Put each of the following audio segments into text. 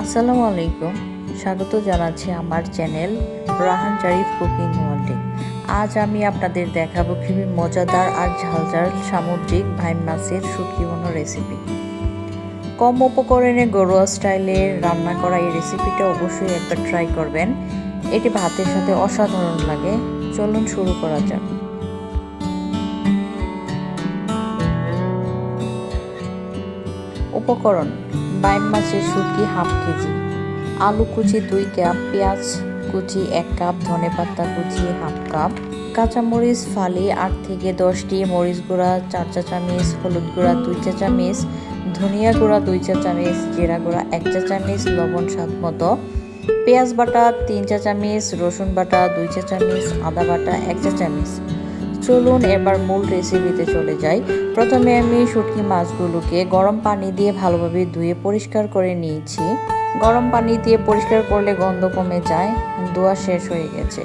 আসসালামু আলাইকুম। স্বাগত জানাচ্ছি আমার চ্যানেল রাহান জারিফ কুকিং ওয়ার্ল্ডে। আজ আমি আপনাদের দেখাবো খুবই মজাদার আর ঝালঝাল সামুদ্রিক ভাইম মাছের শুটকি রেসিপি কম উপকরণে ঘরোয়া স্টাইলে রান্না করা এই রেসিপিটা অবশ্যই একবার ট্রাই করবেন। এটি ভাতের সাথে অসাধারণ লাগে। চলুন শুরু করা যাক। উপকরণ। বাইম মাছের শুটকি হাফ কেজি, আলু কুচি দুই কাপ, পেঁয়াজ কুচি এক কাপ, ধনে পাতা কুচি হাফ কাপ, কাঁচামরিচ, ফালি আট থেকে দশটি মরিচ গুঁড়া চার চা চামচ হলুদ গুঁড়া দুই চা চামচ ধনিয়া গুঁড়া দুই চা চামচ জিরা গুঁড়া এক চা চামচ লবণ স্বাদ মতো, পেঁয়াজ বাটা তিন চা চামচ রসুন বাটা দুই চা চামচ আদা বাটা এক চা চামচ চলুন এবার মূল রেসিপিতে চলে যাই। প্রথমে আমি শুটকি মাছগুলোকে গরম পানি দিয়ে ভালোভাবে ধুয়ে পরিষ্কার করে নিয়েছি। গরম পানি দিয়ে পরিষ্কার করলে গন্ধ কমে যায়, ধোয়া শেষ হয়ে গেছে।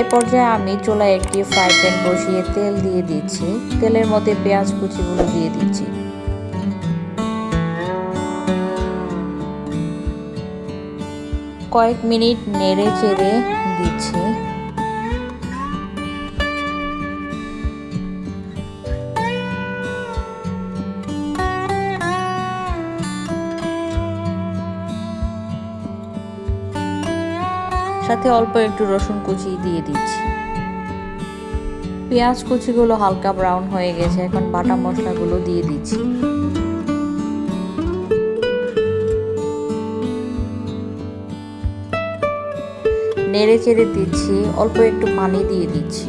এ পর্যায়ে আমি চুলায় একটি ফ্রাই প্যান বসিয়ে তেল দিয়ে দিচ্ছি। তেলের মধ্যে পেঁয়াজ কুচিগুলো দিয়ে দিচ্ছি। কয়েক মিনিট নেড়ে চেড়ে দিচ্ছি। সাথে অল্প একটু রসুন কুচি দিয়ে দিচ্ছি। পেঁয়াজ কুচিগুলো হালকা ব্রাউন হয়ে গেছে, এখন বাটা মশলাগুলো দিয়ে দিচ্ছি। নেড়ে চেড়ে দিচ্ছি, অল্প একটু পানি দিয়ে দিচ্ছি।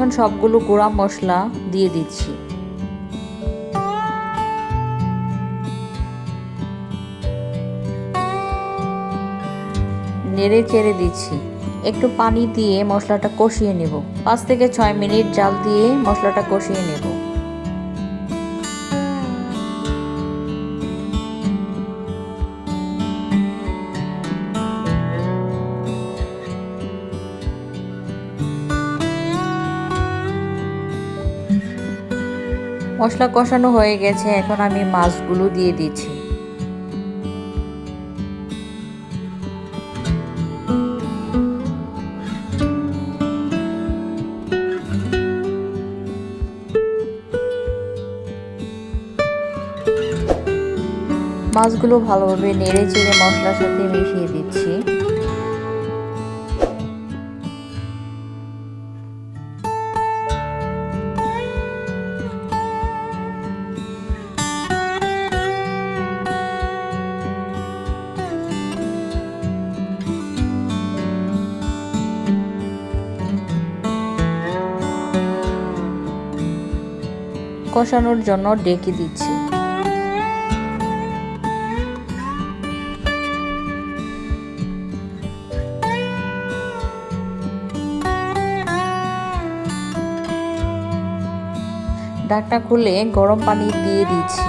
এখন সবগুলো গোড়া মশলা দিয়ে দিচ্ছি। নেড়ে চেড়ে দিচ্ছি। একটু পানি দিয়ে মশলাটা কষিয়ে নেব। পাঁচ থেকে ছয় মিনিট জাল দিয়ে মশলাটা কষিয়ে নেব। মশলা কষানো হয়ে গেছে, এখন আমি মাছগুলো দিয়ে দিচ্ছি। মাছগুলো ভালোভাবে নেড়ে চেড়ে মশলার সাথে মিশিয়ে দিচ্ছি। কষানোর জন্য ডেকে দিচ্ছি। ডাকটা খুলে গরম পানি দিয়ে দিচ্ছি।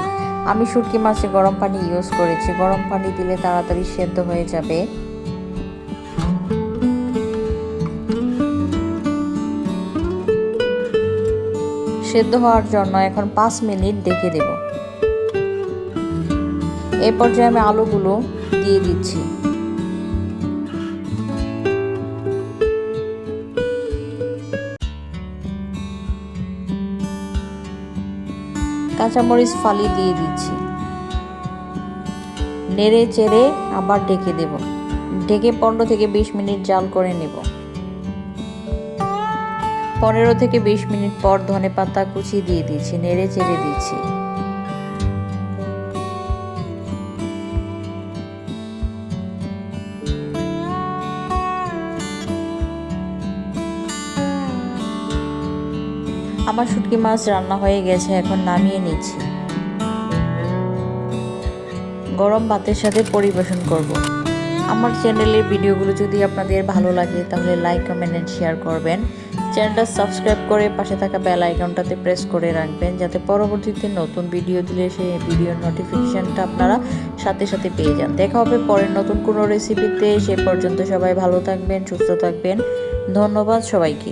আমি শুটকি মাছে গরম পানি ইউজ করেছি। গরম পানি দিলে তাড়াতাড়ি সেদ্ধ হয়ে যাবে। সেদ্ধ হওয়ার জন্য এখন পাঁচ মিনিট ডেকে দেব। এই পর্যায়ে আমি আলুগুলো দিয়ে দিচ্ছি। কাঁচামরিচ ফালি দিয়ে দিচ্ছি। নেড়ে চেড়ে আবার ঢেকে দেব। ঢেকে পনেরো থেকে বিশ মিনিট জাল করে নেব। পনেরো থেকে বিশ মিনিট পর ধনে পাতা কুচি দিয়ে দিচ্ছি নেড়ে চেড়ে দিচ্ছি। আমার শুটকি মাছ রান্না হয়ে গেছে, এখন নামিয়ে নিচ্ছি। গরম ভাতের সাথে পরিবেশন করব। আমার চ্যানেলের ভিডিওগুলো যদি আপনাদের ভালো লাগে, তাহলে লাইক কমেন্ট এন্ড শেয়ার করবেন। চ্যানেলটা সাবস্ক্রাইব করে পাশে থাকা বেল আইকনটাতে প্রেস করে রাখবেন, যাতে পরবর্তীতে নতুন ভিডিও দিলে সেই ভিডিওর নোটিফিকেশানটা আপনারা সাথে সাথে পেয়ে যান। দেখা হবে পরের নতুন কোনো রেসিপিতে সে পর্যন্ত সবাই ভালো থাকবেন, সুস্থ থাকবেন। ধন্যবাদ সবাইকে।